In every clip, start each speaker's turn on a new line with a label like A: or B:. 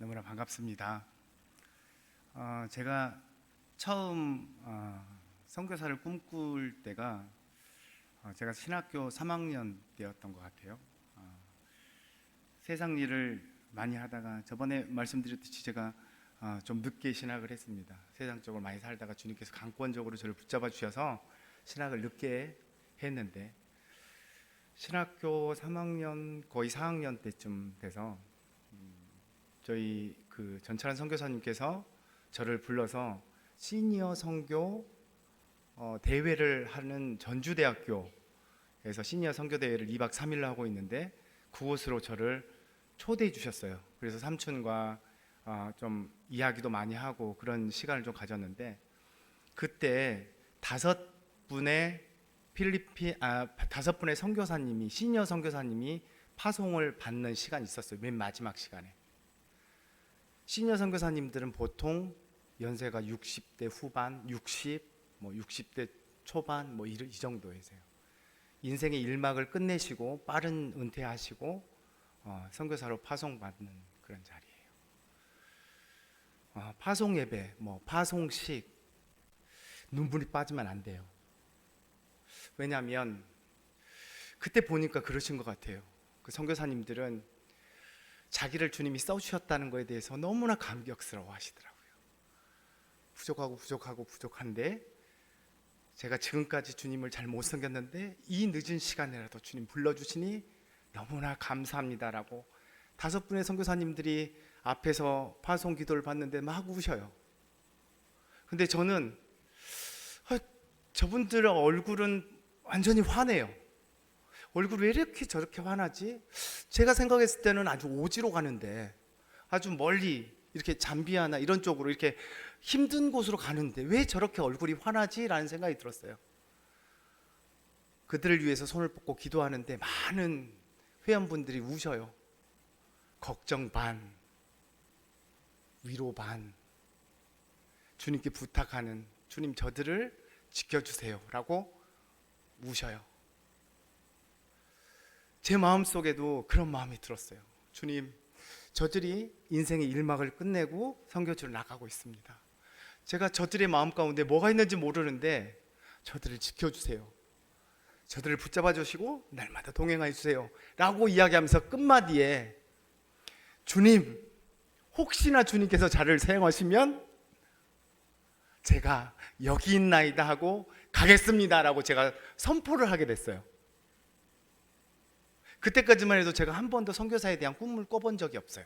A: 너무나 반갑습니다. 어, 제가 처음 어, 선교사를 꿈꿀 때가 어, 제가 신학교 3학년 때였던 것 같아요. 어, 세상 일을 많이 하다가 저번에 말씀드렸듯이 제가 어, 좀 늦게 신학을 했습니다. 세상적으로 많이 살다가 주님께서 강권적으로 저를 붙잡아 주셔서 신학을 늦게 했는데 신학교 3학년 거의 4학년 때쯤 돼서 음, 저희 그 전철한 선교사님께서 저를 불러서 시니어 선교 어, 대회를 하는 전주대학교에서 시니어 선교 대회를 2박 3일로 하고 있는데 그곳으로 저를 초대해 주셨어요. 그래서 삼촌과 어, 좀 이야기도 많이 하고 그런 시간을 좀 가졌는데 그때 다섯 분의 필리핀 아 다섯 분의 선교사님이 시니어 선교사님이 파송을 받는 시간이 있었어요. 맨 마지막 시간에. 시니어 선교사님들은 보통 연세가 60대 후반, 60, 뭐 60대 초반 뭐 이, 이 정도이세요. 인생의 일막을 끝내시고 빠른 은퇴하시고 어, 선교사로 파송받는 그런 자리예요. 어, 파송 예배, 뭐 파송식 눈물이 빠지면 안 돼요. 왜냐하면 그때 보니까 그러신 것 같아요. 그 선교사님들은 자기를 주님이 써주셨다는 것에 대해서 너무나 감격스러워 하시더라고요. 부족하고 부족하고 부족한데 제가 지금까지 주님을 잘 못 섬겼는데 이 늦은 시간에라도 주님 불러주시니 너무나 감사합니다라고 다섯 분의 선교사님들이 앞에서 파송 기도를 받는데 막 우셔요. 근데 저는 아, 저분들 얼굴은 완전히 화내요. 얼굴 왜 이렇게 저렇게 화나지? 제가 생각했을 때는 아주 오지로 가는데 아주 멀리 이렇게 잠비아나 이런 쪽으로 이렇게 힘든 곳으로 가는데 왜 저렇게 얼굴이 화나지?라는 생각이 들었어요. 그들을 위해서 손을 뻗고 기도하는데 많은 회원분들이 우셔요. 걱정 반, 위로 반, 주님께 부탁하는 주님 저들을 지켜주세요 라고 우셔요. 제 마음 속에도 그런 마음이 들었어요. 주님, 저들이 인생의 일막을 끝내고 선교지로 나가고 있습니다. 제가 저들의 마음 가운데 뭐가 있는지 모르는데 저들을 지켜주세요. 저들을 붙잡아 주시고 날마다 동행하여 주세요. 라고 이야기하면서 끝마디에 주님, 혹시나 주님께서 저를 사용하시면 제가 여기 있나이다 하고 가겠습니다 라고 제가 선포를 하게 됐어요. 그때까지만 해도 제가 한 번도 선교사에 대한 꿈을 꿔본 적이 없어요.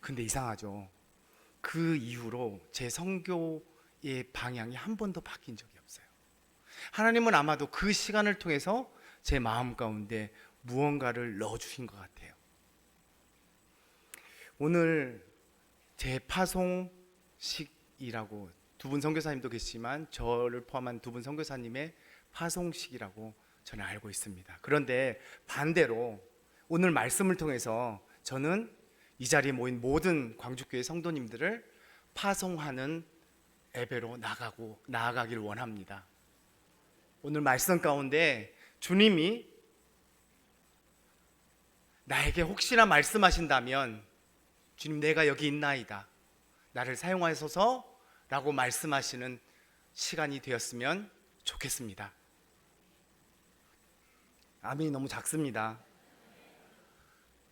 A: 근데 이상하죠. 그 이후로 제 선교의 방향이 한 번도 바뀐 적이 없어요. 하나님은 아마도 그 시간을 통해서 제 마음 가운데 무언가를 넣어 주신 것 같아요. 오늘 제 파송식이라고 두 분 선교사님도 계시지만 저를 포함한 두 분 선교사님의 파송식이라고 저는 알고 있습니다. 그런데 반대로 오늘 말씀을 통해서 저는 이 자리에 모인 모든 광주교회 성도님들을 파송하는 예배로 나가고 나아가길 원합니다. 오늘 말씀 가운데 주님이 나에게 혹시나 말씀하신다면 주님 내가 여기 있나이다. 나를 사용하소서라고 말씀하시는 시간이 되었으면 좋겠습니다. 아멘이 너무 작습니다.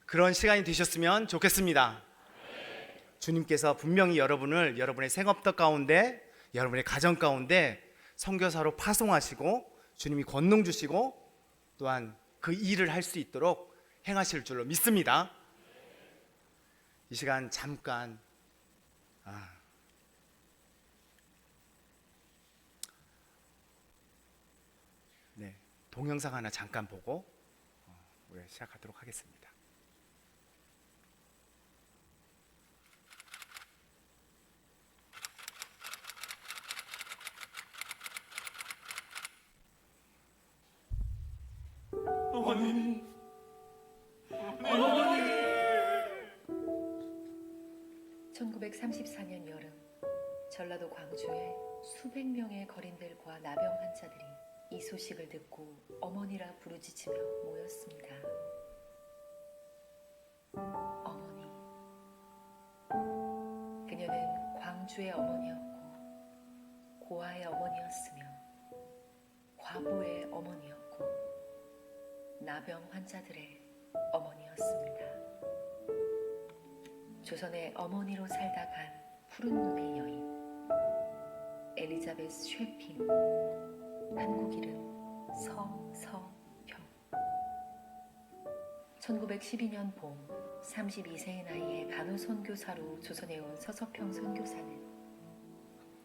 A: 그런 시간이 되셨으면 좋겠습니다. 주님께서 분명히 여러분을 여러분의 생업터 가운데, 여러분의 가정 가운데 선교사로 파송하시고 주님이 권능 주시고 또한 그 일을 할 수 있도록 행하실 줄로 믿습니다. 이 시간 잠깐 아, 네 동영상 하나 잠깐 보고 어, 우리 시작하도록 하겠습니다.
B: 어머니
C: 1934년 여름 전라도 광주에 수백 명의 거린들과 나병 환자들이 이 소식을 듣고 어머니라 부르짖으며 모였습니다. 어머니, 그녀는 광주의 어머니였고 고아의 어머니였으며 과부의 어머니였고 나병 환자들의 어머니였습니다. 조선의 어머니로 살다 간 푸른 눈의 여인 엘리자베스 쉐핑 한국 이름 서서평 1912년 봄 32세의 나이에 간호 선교사로 조선에 온 서서평 선교사는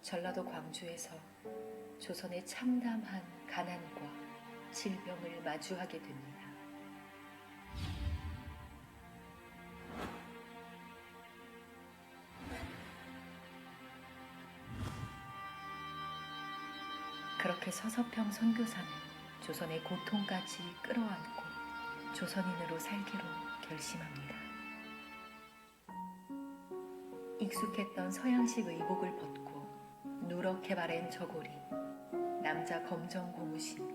C: 전라도 광주에서 조선의 참담한 가난과 질병을 마주하게 됩니다. 서서평 선교사는 조선의 고통까지 끌어안고 조선인으로 살기로 결심합니다. 익숙했던 서양식 의복을 벗고 누렇게 바랜 저고리, 남자 검정 고무신,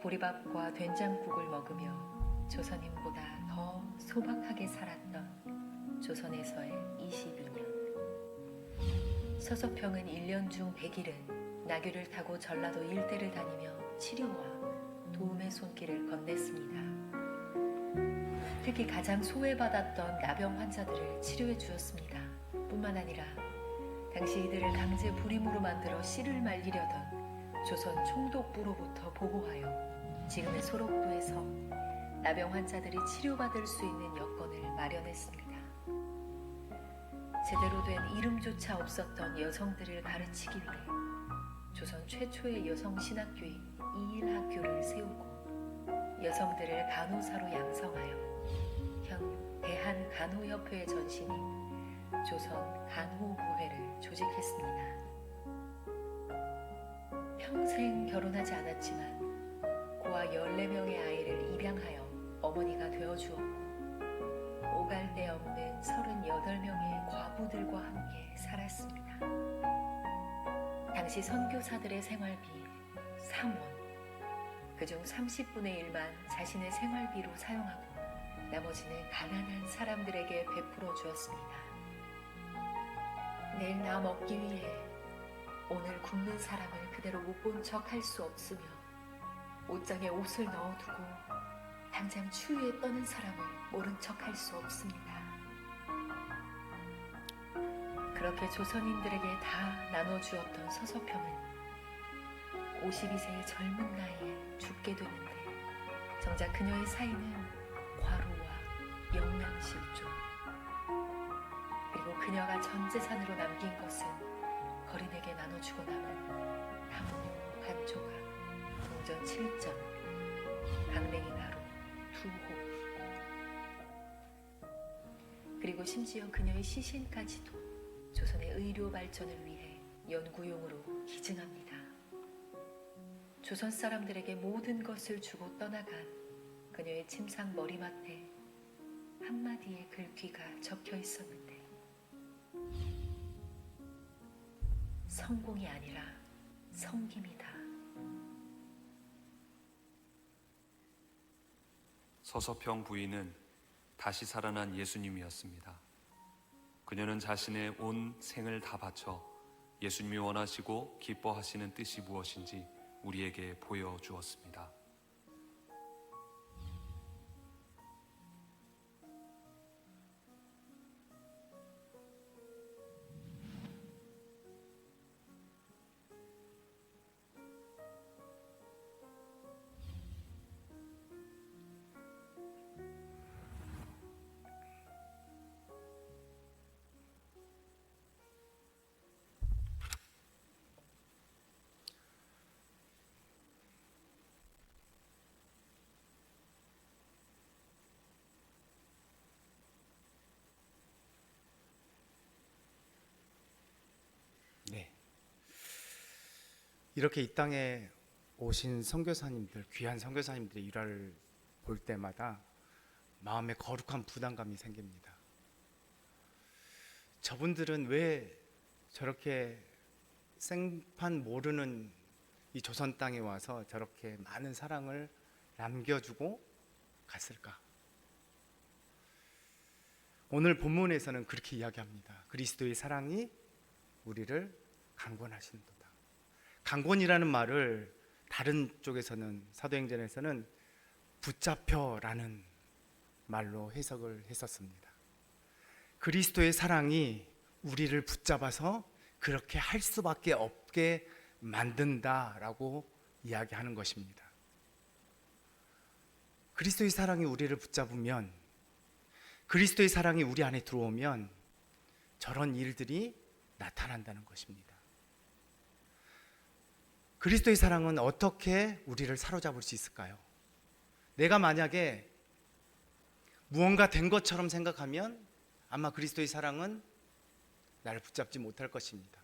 C: 보리밥과 된장국을 먹으며 조선인보다 더 소박하게 살았던 조선에서의 22년. 서서평은 1년 중 100일은 나귀를 타고 전라도 일대를 다니며 치료와 도움의 손길을 건넸습니다. 특히 가장 소외받았던 나병 환자들을 치료해 주었습니다. 뿐만 아니라 당시 이들을 강제 불임으로 만들어 씨를 말리려던 조선 총독부로부터 보호하여 지금의 소록도에서 나병 환자들이 치료받을 수 있는 여건을 마련했습니다. 제대로 된 이름조차 없었던 여성들을 가르치기 위해 조선 최초의 여성 신학교인 이일학교를 세우고 여성들을 간호사로 양성하여 현 대한간호협회의 전신인 조선 간호부회를 조직했습니다. 평생 결혼하지 않았지만 고아 14명의 아이를 입양하여 어머니가 되어주었고 오갈 데 없는 38명의 과부들과 함께 살았습니다. 당시 선교사들의 생활비 3원 그중 30분의 1만 자신의 생활비로 사용하고 나머지는 가난한 사람들에게 베풀어 주었습니다. 내일 나 먹기 위해 오늘 굶는 사람을 그대로 못 본 척 할 수 없으며 옷장에 옷을 넣어두고 당장 추위에 떠는 사람을 모른 척 할 수 없습니다. 그렇게 조선인들에게 다 나눠주었던 서서평은 52세의 젊은 나이에 죽게 되는데 정작 그녀의 사이는 과로와 영양실조 그리고 그녀가 전 재산으로 남긴 것은 거린에게 나눠주고 남은 당뇨 한 조각, 동전 7점, 강냉이 가루 두 호. 그리고 심지어 그녀의 시신까지도 조선의 의료 발전을 위해 연구용으로 기증합니다. 조선 사람들에게 모든 것을 주고 떠나간 그녀의 침상 머리맡에 한마디의 글귀가 적혀 있었는데 성공이 아니라 성김이다.
B: 서서평 부인은 다시 살아난 예수님이었습니다. 그녀는 자신의 온 생을 다 바쳐 예수님이 원하시고 기뻐하시는 뜻이 무엇인지 우리에게 보여주었습니다.
A: 이렇게 이 땅에 오신 선교사님들, 귀한 선교사님들의 일화를 볼 때마다 마음에 거룩한 부담감이 생깁니다. 저분들은 왜 저렇게 생판 모르는 이 조선 땅에 와서 저렇게 많은 사랑을 남겨주고 갔을까? 오늘 본문에서는 그렇게 이야기합니다. 그리스도의 사랑이 우리를 강권하신도다. 강권이라는 말을 다른 쪽에서는 사도행전에서는 붙잡혀라는 말로 해석을 했었습니다. 그리스도의 사랑이 우리를 붙잡아서 그렇게 할 수밖에 없게 만든다라고 이야기하는 것입니다. 그리스도의 사랑이 우리를 붙잡으면 그리스도의 사랑이 우리 안에 들어오면 저런 일들이 나타난다는 것입니다. 그리스도의 사랑은 어떻게 우리를 사로잡을 수 있을까요? 내가 만약에 무언가 된 것처럼 생각하면 아마 그리스도의 사랑은 나를 붙잡지 못할 것입니다.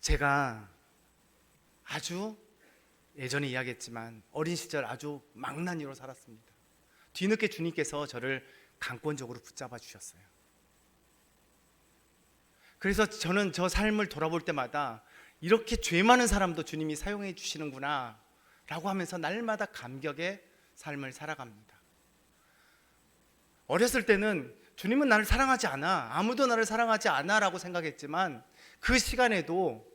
A: 제가 아주 예전에 이야기했지만 어린 시절 아주 망나니로 살았습니다. 뒤늦게 주님께서 저를 강권적으로 붙잡아 주셨어요. 그래서 저는 저 삶을 돌아볼 때마다 이렇게 죄 많은 사람도 주님이 사용해 주시는구나 라고 하면서 날마다 감격의 삶을 살아갑니다. 어렸을 때는 주님은 나를 사랑하지 않아. 아무도 나를 사랑하지 않아 라고 생각했지만 그 시간에도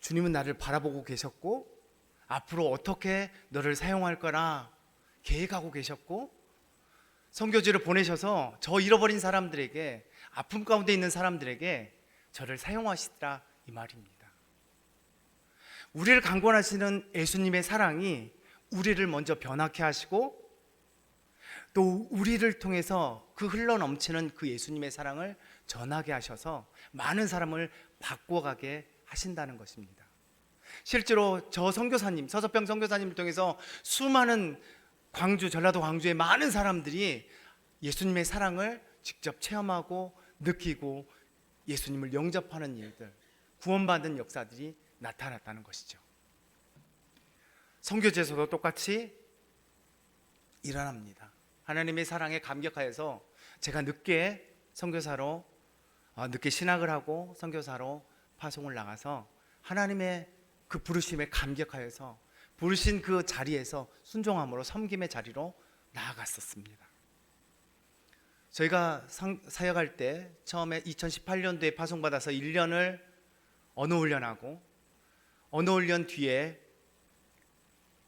A: 주님은 나를 바라보고 계셨고 앞으로 어떻게 너를 사용할 거라 계획하고 계셨고 선교지를 보내셔서 저 잃어버린 사람들에게 아픔 가운데 있는 사람들에게 저를 사용하시더라 이 말입니다. 우리를 강권하시는 예수님의 사랑이 우리를 먼저 변화케 하시고 또 우리를 통해서 그 흘러 넘치는 그 예수님의 사랑을 전하게 하셔서 많은 사람을 바꿔가게 하신다는 것입니다. 실제로 저 선교사님 서서평 선교사님을 통해서 수많은 광주 전라도 광주의 많은 사람들이 예수님의 사랑을 직접 체험하고 느끼고 예수님을 영접하는 일들 구원받은 역사들이 나타났다는 것이죠. 선교제에서도 똑같이 일어납니다. 하나님의 사랑에 감격하여서 제가 늦게 선교사로 어, 늦게 신학을 하고 선교사로 파송을 나가서 하나님의 그 부르심에 감격하여서 부르신 그 자리에서 순종함으로 섬김의 자리로 나아갔었습니다. 저희가 상, 사역할 때 처음에 2018년도에 파송받아서 1년을 언어 훈련하고 언어 훈련 뒤에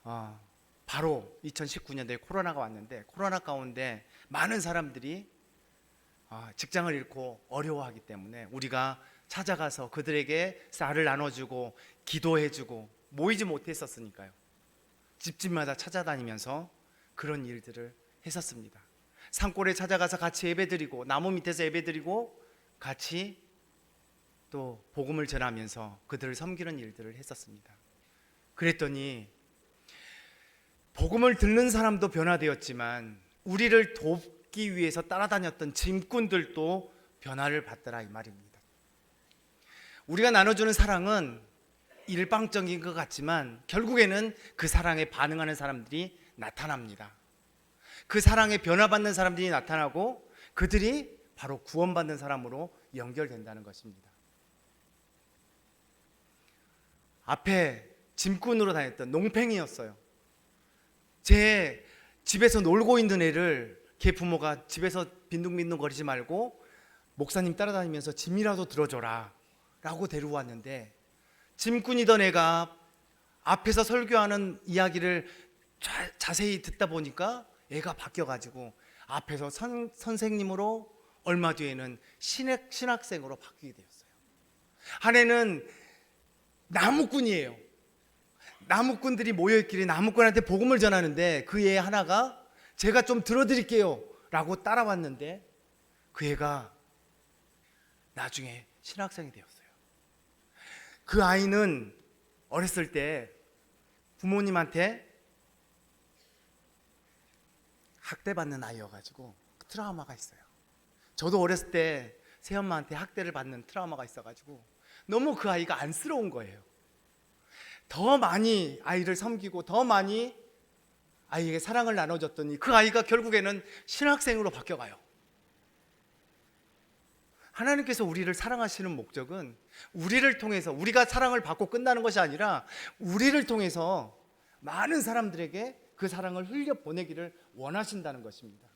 A: 어, 바로 2019년도에 코로나가 왔는데 코로나 가운데 많은 사람들이 어, 직장을 잃고 어려워하기 때문에 우리가 찾아가서 그들에게 쌀을 나눠주고 기도해주고 모이지 못했었으니까요. 집집마다 찾아다니면서 그런 일들을 했었습니다. 산골에 찾아가서 같이 예배드리고 나무 밑에서 예배드리고 같이 또 복음을 전하면서 그들을 섬기는 일들을 했었습니다. 그랬더니 복음을 듣는 사람도 변화되었지만 우리를 돕기 위해서 따라다녔던 짐꾼들도 변화를 받더라 이 말입니다. 우리가 나눠주는 사랑은 일방적인 것 같지만 결국에는 그 사랑에 반응하는 사람들이 나타납니다. 그 사랑에 변화받는 사람들이 나타나고 그들이 바로 구원받는 사람으로 연결된다는 것입니다. 앞에 짐꾼으로 다녔던 농팽이였어요. 제 집에서 놀고 있는 애를 걔 부모가 집에서 빈둥빈둥 거리지 말고 목사님 따라다니면서 짐이라도 들어줘라 라고 데리고 왔는데 짐꾼이던 애가 앞에서 설교하는 이야기를 자, 자세히 듣다 보니까 애가 바뀌어가지고 앞에서 선, 선생님으로 얼마 뒤에는 신학, 신학생으로 바뀌게 되었어요. 한 애는 나무꾼이에요. 나무꾼들이 모여있길래 나무꾼한테 복음을 전하는데 그 애 하나가 제가 좀 들어드릴게요 라고 따라왔는데 그 애가 나중에 신학생이 되었어요. 그 아이는 어렸을 때 부모님한테 학대받는 아이여가지고 트라우마가 있어요. 저도 어렸을 때 새엄마한테 학대를 받는 트라우마가 있어가지고 너무 그 아이가 안쓰러운 거예요. 더 많이 아이를 섬기고 더 많이 아이에게 사랑을 나눠줬더니 그 아이가 결국에는 신학생으로 바뀌어가요. 하나님께서 우리를 사랑하시는 목적은 우리를 통해서 우리가 사랑을 받고 끝나는 것이 아니라 우리를 통해서 많은 사람들에게 그 사랑을 흘려 보내기를 원하신다는 것입니다.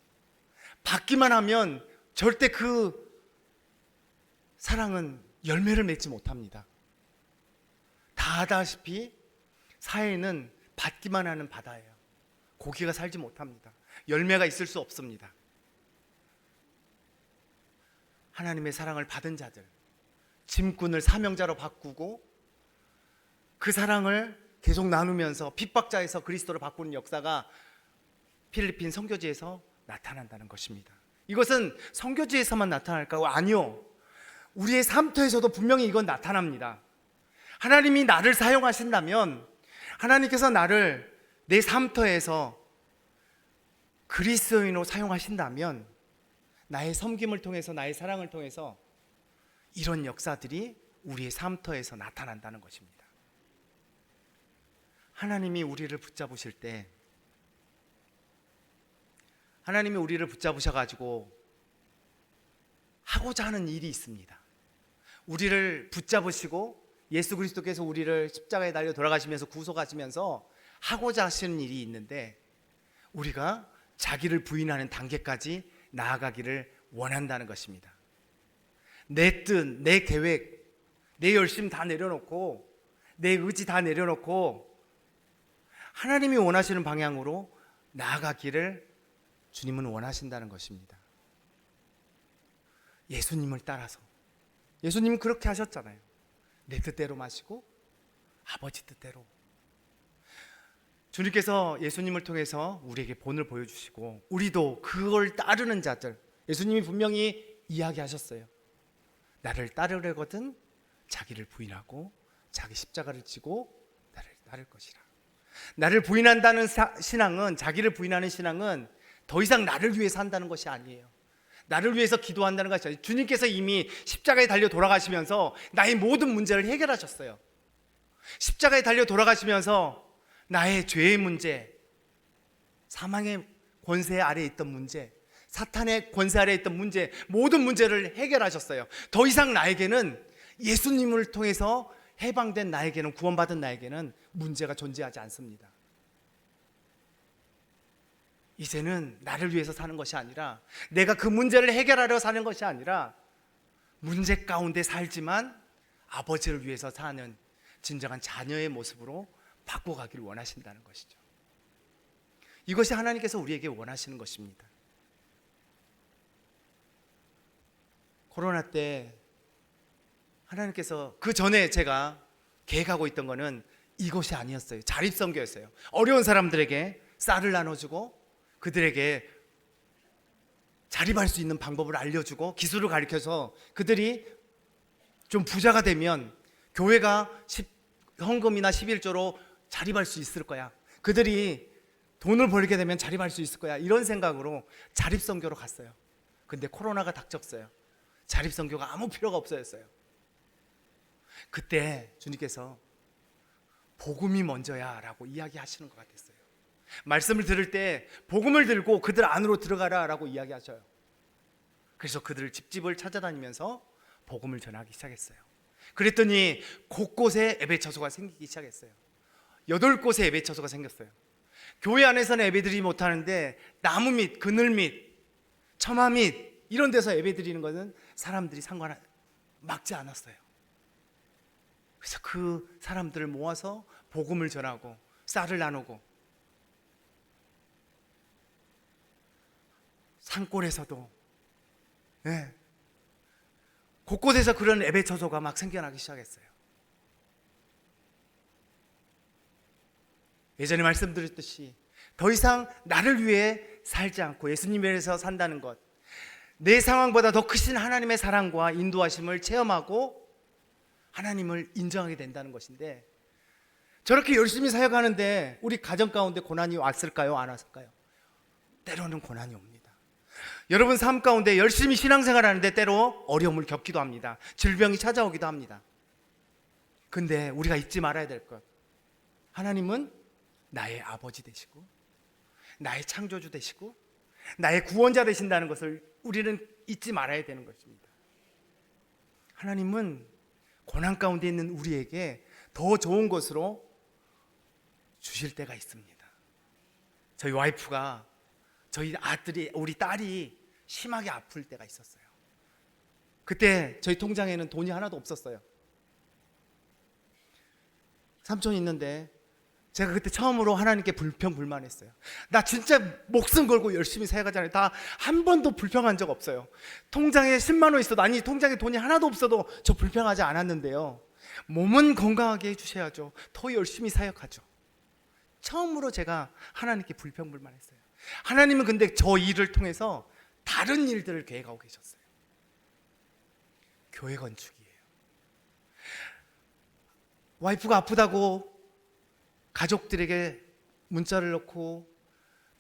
A: 받기만 하면 절대 그 사랑은 열매를 맺지 못합니다. 다 아다시피 사회는 받기만 하는 바다예요. 고기가 살지 못합니다. 열매가 있을 수 없습니다. 하나님의 사랑을 받은 자들, 짐꾼을 사명자로 바꾸고 그 사랑을 계속 나누면서 핍박자에서 그리스도로 바꾸는 역사가 필리핀 선교지에서 나타난다는 것입니다. 이것은 선교지에서만 나타날까요? 아니요. 우리의 삶터에서도 분명히 이건 나타납니다. 하나님이 나를 사용하신다면 하나님께서 나를 내 삶터에서 그리스도인으로 사용하신다면 나의 섬김을 통해서 나의 사랑을 통해서 이런 역사들이 우리의 삶터에서 나타난다는 것입니다. 하나님이 우리를 붙잡으실 때 하나님이 우리를 붙잡으셔 가지고 하고자 하는 일이 있습니다. 우리를 붙잡으시고 예수 그리스도께서 우리를 십자가에 달려 돌아가시면서 구속하시면서 하고자 하시는 일이 있는데 우리가 자기를 부인하는 단계까지 나아가기를 원한다는 것입니다. 내 뜻, 내 계획, 내 열심 다 내려놓고 내 의지 다 내려놓고 하나님이 원하시는 방향으로 나아가기를 주님은 원하신다는 것입니다. 예수님을 따라서 예수님은 그렇게 하셨잖아요. 내 뜻대로 마시고 아버지 뜻대로. 주님께서 예수님을 통해서 우리에게 본을 보여주시고 우리도 그걸 따르는 자들 예수님이 분명히 이야기하셨어요. 나를 따르려거든 자기를 부인하고 자기 십자가를 지고 나를 따를 것이라. 나를 부인한다는 사- 신앙은 자기를 부인하는 신앙은 더 이상 나를 위해 산다는 것이 아니에요. 나를 위해서 기도한다는 것이 아니에요. 주님께서 이미 십자가에 달려 돌아가시면서 나의 모든 문제를 해결하셨어요. 십자가에 달려 돌아가시면서 나의 죄의 문제, 사망의 권세 아래에 있던 문제, 사탄의 권세 아래에 있던 문제, 모든 문제를 해결하셨어요. 더 이상 나에게는 예수님을 통해서 해방된 나에게는 구원받은 나에게는 문제가 존재하지 않습니다. 이제는 나를 위해서 사는 것이 아니라 내가 그 문제를 해결하려 사는 것이 아니라 문제 가운데 살지만 아버지를 위해서 사는 진정한 자녀의 모습으로 바꿔가기를 원하신다는 것이죠. 이것이 하나님께서 우리에게 원하시는 것입니다. 코로나 때 하나님께서 그 전에 제가 계획하고 있던 거는 이것이 아니었어요. 자립선교였어요. 어려운 사람들에게 쌀을 나눠주고 그들에게 자립할 수 있는 방법을 알려주고 기술을 가르쳐서 그들이 좀 부자가 되면 교회가 10, 헌금이나 11조로 자립할 수 있을 거야. 그들이 돈을 벌게 되면 자립할 수 있을 거야. 이런 생각으로 자립선교로 갔어요. 근데 코로나가 닥쳤어요. 자립선교가 아무 필요가 없어졌어요. 그때 주님께서 복음이 먼저야 라고 이야기하시는 것 같았어요. 말씀을 들을 때 복음을 들고 그들 안으로 들어가라 라고 이야기하셔요. 그래서 그들 집집을 찾아다니면서 복음을 전하기 시작했어요. 그랬더니 곳곳에 예배 처소가 생기기 시작했어요. 여덟 곳에 예배 처소가 생겼어요. 교회 안에서는 예배드리지 못하는데 나무 밑, 그늘 밑, 처마 밑 이런 데서 예배 드리는 것은 사람들이 상관 막지 않았어요. 그래서 그 사람들을 모아서 복음을 전하고 쌀을 나누고 산골에서도 예, 곳곳에서 그런 예배 처소가 막 생겨나기 시작했어요. 예전에 말씀드렸듯이 더 이상 나를 위해 살지 않고 예수님을 위해서 산다는 것, 내 상황보다 더 크신 하나님의 사랑과 인도하심을 체험하고 하나님을 인정하게 된다는 것인데 저렇게 열심히 사역하는데 우리 가정 가운데 고난이 왔을까요? 안 왔을까요? 때로는 고난이 옵니다. 여러분 삶 가운데 열심히 신앙생활 하는데 때로 어려움을 겪기도 합니다. 질병이 찾아오기도 합니다. 근데 우리가 잊지 말아야 될 것. 하나님은 나의 아버지 되시고 나의 창조주 되시고 나의 구원자 되신다는 것을 우리는 잊지 말아야 되는 것입니다. 하나님은 고난 가운데 있는 우리에게 더 좋은 것으로 주실 때가 있습니다. 저희 와이프가 저희 아들이 우리 딸이 심하게 아플 때가 있었어요. 그때 저희 통장에는 돈이 하나도 없었어요. 삼촌이 있는데 제가 그때 처음으로 하나님께 불평 불만했어요. 나 진짜 목숨 걸고 열심히 살아가잖아요. 다 한 번도 불평한 적 없어요. 통장에 10만 원 있어도 아니 통장에 돈이 하나도 없어도 저 불평하지 않았는데요. 몸은 건강하게 해주셔야죠. 더 열심히 사역하죠. 처음으로 제가 하나님께 불평 불만했어요. 하나님은 근데 저 일을 통해서 다른 일들을 계획하고 계셨어요. 교회 건축이에요. 와이프가 아프다고 가족들에게 문자를 넣고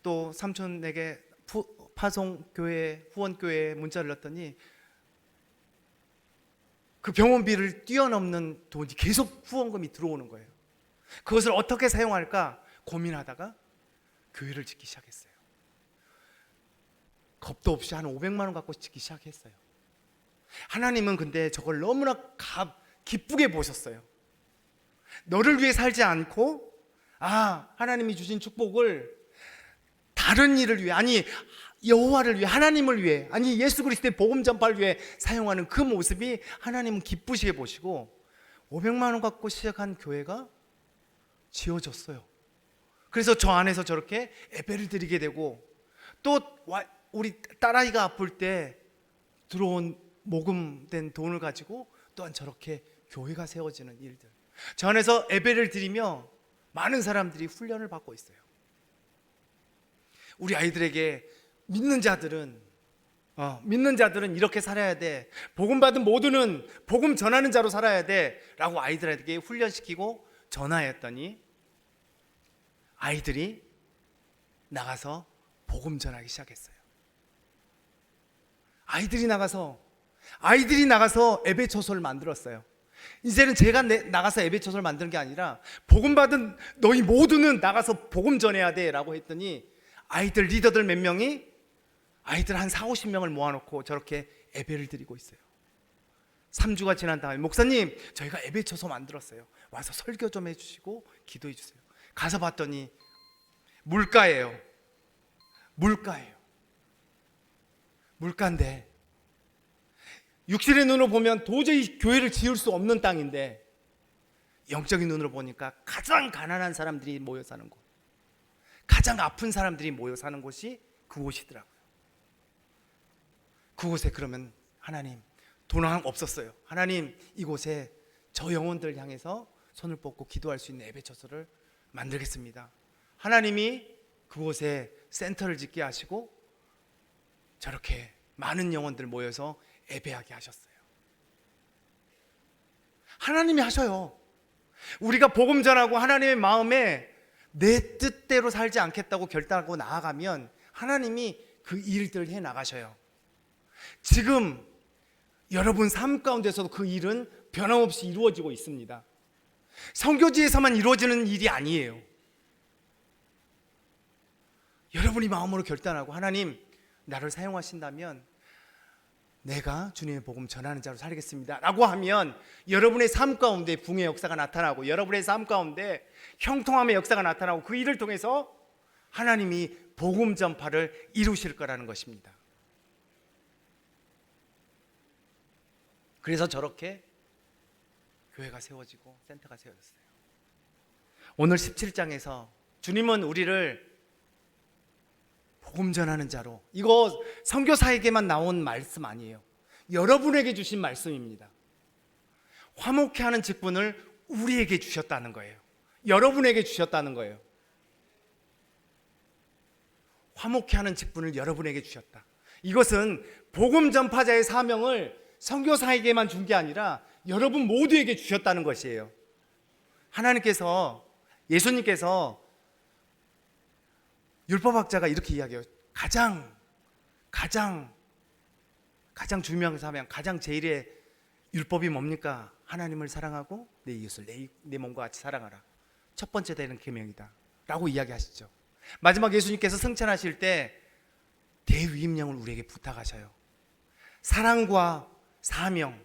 A: 또 삼촌에게 푸- 파송 교회 후원 교회에 문자를 넣었더니 그 병원비를 뛰어넘는 돈이 계속 후원금이 들어오는 거예요. 그것을 어떻게 사용할까 고민하다가 교회를 짓기 시작했어요. 겁도 없이 한 500만 원 갖고 짓기 시작했어요. 하나님은 근데 저걸 너무나 가, 기쁘게 보셨어요. 너를 위해 살지 않고 아 하나님이 주신 축복을 다른 일을 위해 아니 여호와를 위해 하나님을 위해 아니 예수 그리스도의 복음 전파를 위해 사용하는 그 모습이 하나님은 기쁘시게 보시고 500만 원 갖고 시작한 교회가 지어졌어요. 그래서 저 안에서 저렇게 예배를 드리게 되고 또 와- 우리 딸아이가 아플 때 들어온 모금된 돈을 가지고 또한 저렇게 교회가 세워지는 일들. 저 안에서 예배를 드리며 많은 사람들이 훈련을 받고 있어요. 우리 아이들에게 믿는 자들은 어, 믿는 자들은 이렇게 살아야 돼. 복음 받은 모두는 복음 전하는 자로 살아야 돼라고 아이들에게 훈련시키고 전화했더니 아이들이 나가서 복음 전하기 시작했어요. 아이들이 나가서 아이들이 나가서 예배 초소를 만들었어요. 이제는 제가 내- 나가서 예배 초소를 만드는 게 아니라 복음 받은 너희 모두는 나가서 복음 전해야 돼라고 했더니 아이들 리더들 몇 명이 아이들 한 4, 50명을 모아놓고 저렇게 예배를 드리고 있어요. 3주가 지난 다음에 목사님 저희가 예배 초소 만들었어요. 와서 설교 좀 해주시고 기도해 주세요. 가서 봤더니 물가예요. 물가예요. 물가인데 육신의 눈으로 보면 도저히 교회를 지을 수 없는 땅인데 영적인 눈으로 보니까 가장 가난한 사람들이 모여 사는 곳, 가장 아픈 사람들이 모여 사는 곳이 그곳이더라고요. 그곳에 그러면 하나님 돈 없었어요. 하나님 이곳에 저 영혼들 향해서 손을 뻗고 기도할 수 있는 예배 처소를 만들겠습니다. 하나님이 그곳에 센터를 짓게 하시고 저렇게 많은 영혼들 모여서 예배하게 하셨어요. 하나님이 하셔요. 우리가 복음 전하고 하나님의 마음에 내 뜻대로 살지 않겠다고 결단하고 나아가면 하나님이 그 일들을 해 나가셔요. 지금 여러분 삶 가운데서도 그 일은 변함없이 이루어지고 있습니다. 성교지에서만 이루어지는 일이 아니에요. 여러분이 마음으로 결단하고 하나님 나를 사용하신다면 내가 주님의 복음 전하는 자로 살겠습니다. 라고 하면 여러분의 삶 가운데 붕의 역사가 나타나고 여러분의 삶 가운데 형통함의 역사가 나타나고 그 일을 통해서 하나님이 복음 전파를 이루실 거라는 것입니다. 그래서 저렇게 교회가 세워지고 센터가 세워졌어요. 오늘 17장에서 주님은 우리를 복음 전하는 자로 이거 선교사에게만 나온 말씀 아니에요. 여러분에게 주신 말씀입니다. 화목해 하는 직분을 우리에게 주셨다는 거예요. 여러분에게 주셨다는 거예요. 화목해 하는 직분을 여러분에게 주셨다. 이것은 복음 전파자의 사명을 선교사에게만 준 게 아니라 여러분 모두에게 주셨다는 것이에요. 하나님께서 예수님께서 율법학자가 이렇게 이야기해요. 가장 가장 가장 중요한 사명, 가장 제일의 율법이 뭡니까? 하나님을 사랑하고 내 이웃을 내, 내 몸과 같이 사랑하라. 첫 번째 되는 계명이다. 라고 이야기하시죠. 마지막 예수님께서 승천하실 때 대위임령을 우리에게 부탁하셔요. 사랑과 사명.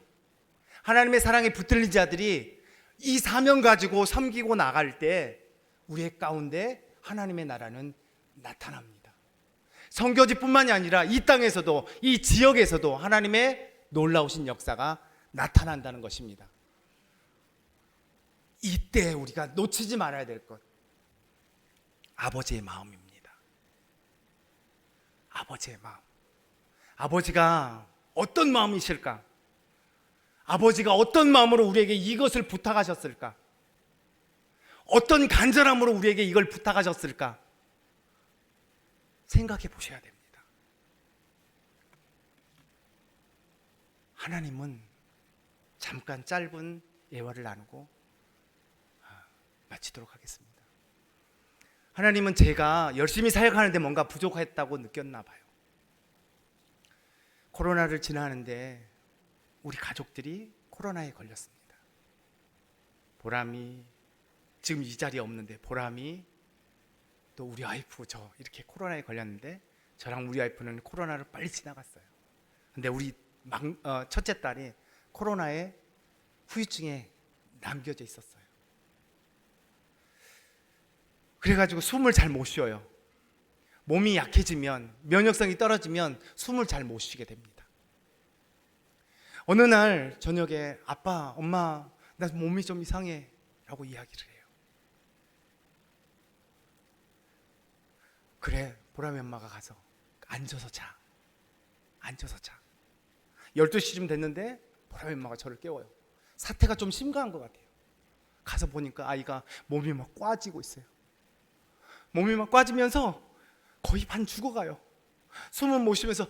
A: 하나님의 사랑에 붙들린 자들이 이 사명 가지고 섬기고 나갈 때 우리의 가운데 하나님의 나라는 나타납니다. 성교지뿐만이 아니라 이 땅에서도 이 지역에서도 하나님의 놀라우신 역사가 나타난다는 것입니다. 이때 우리가 놓치지 말아야 될 것. 아버지의 마음입니다. 아버지의 마음. 아버지가 어떤 마음이실까? 아버지가 어떤 마음으로 우리에게 이것을 부탁하셨을까? 어떤 간절함으로 우리에게 이걸 부탁하셨을까? 생각해 보셔야 됩니다. 하나님은 잠깐 짧은 예화를 나누고 아, 마치도록 하겠습니다. 하나님은 제가 열심히 사역하는데 뭔가 부족했다고 느꼈나 봐요. 코로나를 지나는데 우리 가족들이 코로나에 걸렸습니다. 보람이 지금 이 자리에 없는데 보람이 또 우리 와이프 저 이렇게 코로나에 걸렸는데 저랑 우리 와이프는 코로나를 빨리 지나갔어요. 근데 우리 막, 어, 첫째 딸이 코로나에 후유증에 남겨져 있었어요. 그래가지고 숨을 잘 못 쉬어요. 몸이 약해지면 면역성이 떨어지면 숨을 잘 못 쉬게 됩니다. 어느 날 저녁에 아빠, 엄마, 나 몸이 좀 이상해라고 이야기를 해요. 그래, 보람이 엄마가 가서 앉아서 자. 앉아서 자. 12시쯤 됐는데 보람이 엄마가 저를 깨워요. 사태가 좀 심각한 것 같아요. 가서 보니까 아이가 몸이 막 꽈지고 있어요. 몸이 막 꽈지면서 거의 반 죽어가요. 숨은 못 쉬면서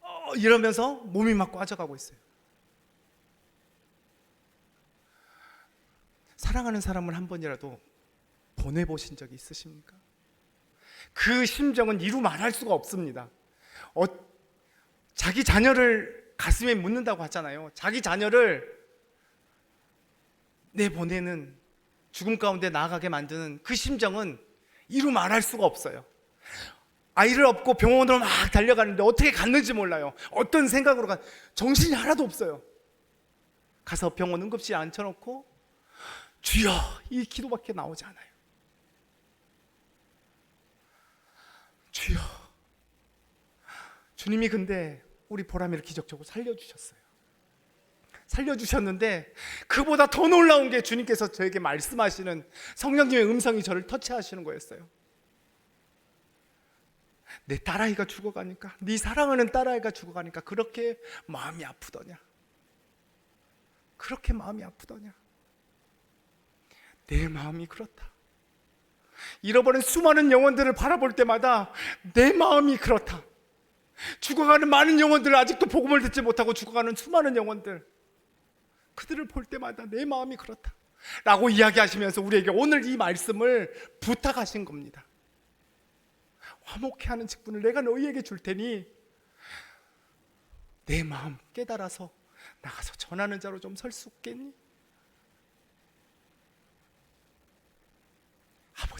A: 어, 이러면서 몸이 막 꽈져가고 있어요. 사랑하는 사람을 한 번이라도 보내보신 적이 있으십니까? 그 심정은 이루 말할 수가 없습니다. 어, 자기 자녀를 가슴에 묻는다고 하잖아요. 자기 자녀를 내보내는 죽음 가운데 나아가게 만드는 그 심정은 이루 말할 수가 없어요. 아이를 업고 병원으로 막 달려가는데 어떻게 갔는지 몰라요. 어떤 생각으로 가 정신이 하나도 없어요. 가서 병원 응급실에 앉혀놓고 주여 이 기도밖에 나오지 않아요. 주여 주님이 근데 우리 보람이를 기적적으로 살려주셨어요. 살려주셨는데 그보다 더 놀라운 게 주님께서 저에게 말씀하시는 성령님의 음성이 저를 터치하시는 거였어요. 내 딸아이가 죽어가니까 네 사랑하는 딸아이가 죽어가니까 그렇게 마음이 아프더냐 그렇게 마음이 아프더냐 내 마음이 그렇다 잃어버린 수많은 영혼들을 바라볼 때마다 내 마음이 그렇다. 죽어가는 많은 영혼들 아직도 복음을 듣지 못하고 죽어가는 수많은 영혼들 그들을 볼 때마다 내 마음이 그렇다. 라고 이야기하시면서 우리에게 오늘 이 말씀을 부탁하신 겁니다. 화목해 하는 직분을 내가 너희에게 줄 테니 내 마음 깨달아서 나가서 전하는 자로 좀 설수 없겠니?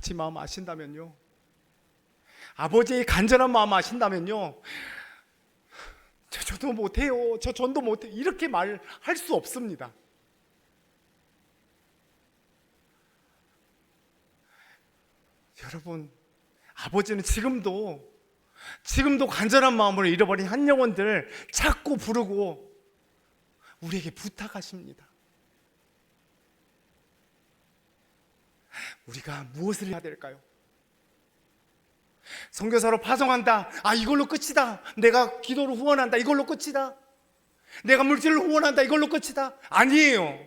A: 아버지 마음 아신다면요. 아버지의 간절한 마음 아신다면요. 저 저도 못해요. 저 전도 못해. 이렇게 말할 수 없습니다. 여러분, 아버지는 지금도 지금도 간절한 마음으로 잃어버린 한 영혼들 찾고 부르고 우리에게 부탁하십니다. 우리가 무엇을 해야 될까요? 선교사로 파송한다. 아 이걸로 끝이다. 내가 기도로 후원한다. 이걸로 끝이다. 내가 물질로 후원한다. 이걸로 끝이다. 아니에요.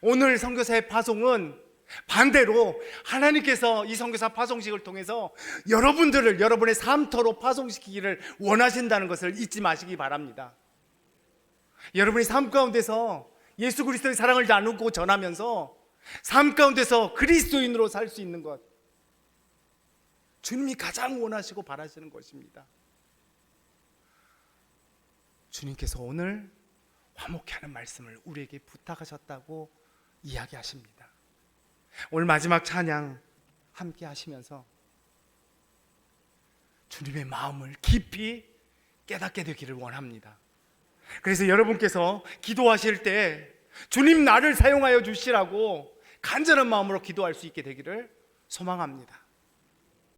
A: 오늘 선교사의 파송은 반대로 하나님께서 이 선교사 파송식을 통해서 여러분들을 여러분의 삶터로 파송시키기를 원하신다는 것을 잊지 마시기 바랍니다. 여러분이 삶 가운데서 예수 그리스도의 사랑을 나누고 전하면서 삶 가운데서 그리스도인으로 살 수 있는 것 주님이 가장 원하시고 바라시는 것입니다. 주님께서 오늘 화목해 하는 말씀을 우리에게 부탁하셨다고 이야기하십니다. 오늘 마지막 찬양 함께 하시면서 주님의 마음을 깊이 깨닫게 되기를 원합니다. 그래서 여러분께서 기도하실 때 주님 나를 사용하여 주시라고 간절한 마음으로 기도할 수 있게 되기를 소망합니다.